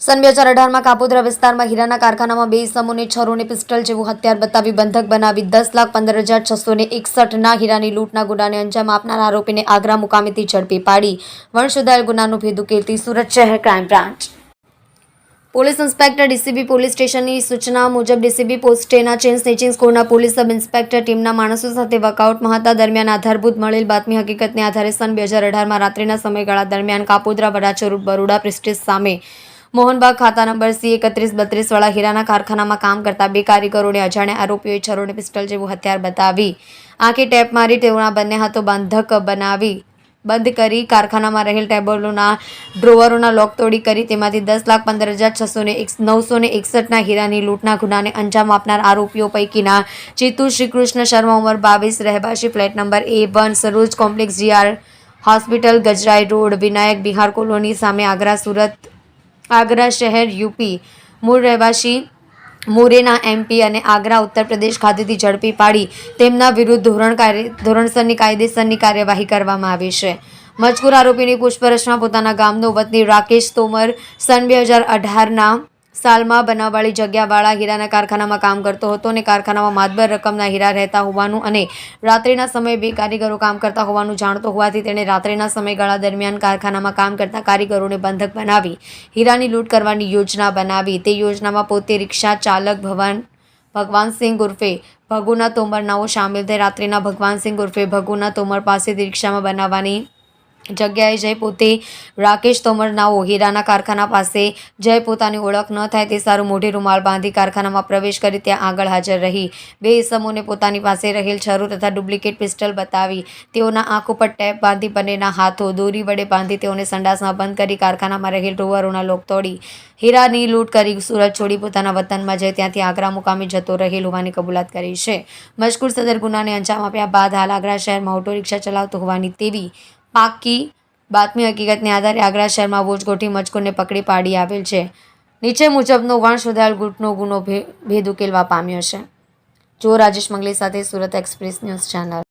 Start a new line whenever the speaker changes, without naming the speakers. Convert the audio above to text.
સન બે હજાર અઢારમાં કાપોદ્રા વિસ્તારમાં હીરાના કારખાનામાં બે ઇસમોને છરોને પિસ્ટલ જેવું હથિયાર બતાવી બંધક બનાવી દસ લાખ પંદર હજાર છસો ને એકસઠના હીરાની લૂંટના ગુનાને અંજામ આપનાર આરોપીને આગ્રા મુકામેથી ઝડપી પાડી. વણશોધાયેલ ગુનાનો ભેદ ઉકેલતી સુરત શહેર crime branch. Police inspector DCB police સ્ટેશનની સૂચના મુજબ ડીસીબી પોસ્ટેના ચેન સ્નેચિંગ સ્કોરના પોલીસ સબ ઇન્સ્પેક્ટર ટીમના માણસો સાથે વર્કઆઉટમાં હતા દરમિયાન આધારભૂત મળેલ બાતમી હકીકતને આધારે સન બે હજાર અઢારમાં રાત્રિના સમયગાળા દરમિયાન કાપોદ્રા વરાછો બરોડા પ્રેસ્ટીજ સામે મોહનબાગ ખાતા નંબર સી એકત્રીસ બત્રીસ વાળા હીરાના કારખાનામાં કામ કરતા બે કારીગરોને અજાણ્યા આરોપીઓએ છરોને પિસ્ટલ જેવું હથિયાર બતાવી. આંખે ટેપ મારી તેઓના બંને હાથો બંધક બનાવી, બંધ કરી કારખાનામાં રહેલ ટેબલોના, ડ્રોવરોના લોક તોડી કરી તેમાંથી દસ લાખ પંદર હજાર છસો ને નવસો ને એકસઠના હીરાની લૂંટના ગુનાને અંજામ આપનાર આરોપીઓ પૈકીના ચિતુ શ્રીકૃષ્ણ શર્મા ઉંમર બાવીસ, રહેવાસી flat number A one, Saroj complex GR hospital, Gajrai road, Vinayak Bihar colony સામે આગ્રા, સુરત આગ્રા શહેર યુપી. મૂળ રહેવાસી મુરેના એમપી અને આગ્રા ઉત્તર પ્રદેશ ખાતેથી ઝડપી પાડી તેમના વિરુદ્ધ ધોરણ ધોરણસરની કાયદેસરની કાર્યવાહી કરવામાં આવી છે. મજકૂર આરોપીની પૂછપરછમાં પોતાના ગામનો વતની રાકેશ તોમર, સન બે હજાર અઢારના સાલમાં બનાવવાળી જગ્યાવાળા હીરાના કારખાનામાં કામ કરતો હતો અને કારખાનામાં માતબર રકમના હીરા રહેતા હોવાનું અને રાત્રિના સમયે બે કારીગરો કામ કરતા હોવાનું જાણતો હોવાથી તેણે રાત્રિના સમયગાળા દરમિયાન કારખાનામાં કામ કરતા કારીગરોને બંધક બનાવી હીરાની લૂંટ કરવાની યોજના બનાવી. તે યોજનામાં પોતે રિક્ષા ચાલક ભવન ભગવાનસિંહ ઉર્ફે ભગુના તોમર નાઓ સામેલ થઈ રાત્રિના ભગવાનસિંહ ઉર્ફે ભગુના તોમર પાસેથી રિક્ષામાં બનાવવાની જગ્યાએ જઈ પોતે રાકેશ તોમરનાઓ હીરાના કારખાના પાસે જઈ પોતાની ઓળખ ન થાય તે સારું મોઢે રૂમાલ બાંધી કારખાનામાં પ્રવેશ કરી ત્યાં આગળ હાજર રહી. બે ઇસમોને પોતાની પાસે રહેલ છરો તથા ડુપ્લિકેટ પિસ્ટલ બતાવી તેઓના આંખ ઉપર ટેપ બાંધી બંનેના હાથો દોરી વડે બાંધી તેઓને સંડાસમાં બંધ કરી કારખાનામાં રહેલ ડ્રોવરોના લોક તોડી. હીરાની લૂંટ કરી સુરત છોડી પોતાના વતનમાં જઈ ત્યાંથી આગ્રા મુકામે જતો રહેલ હોવાની કબૂલાત કરી છે. મજકૂર સદર ગુનાને અંજામ આપ્યા બાદ હાલ આગ્રા શહેરમાં ઓટો રિક્ષા ચલાવતો હોવાની તેવી પાકી બાતમી હકીકતને આધારે આગ્રા શહેરમાં વોચગોઠી મજકૂરને પકડી પાડી આવેલ છે. નીચે મુજબનો વણ શોધાયેલ ગુટનો ગુનો ભેદ ઉકેલવા પામ્યો છે. જો રાજેશ મંગલી સાથે સુરત એક્સપ્રેસ ન્યૂઝ ચેનલ.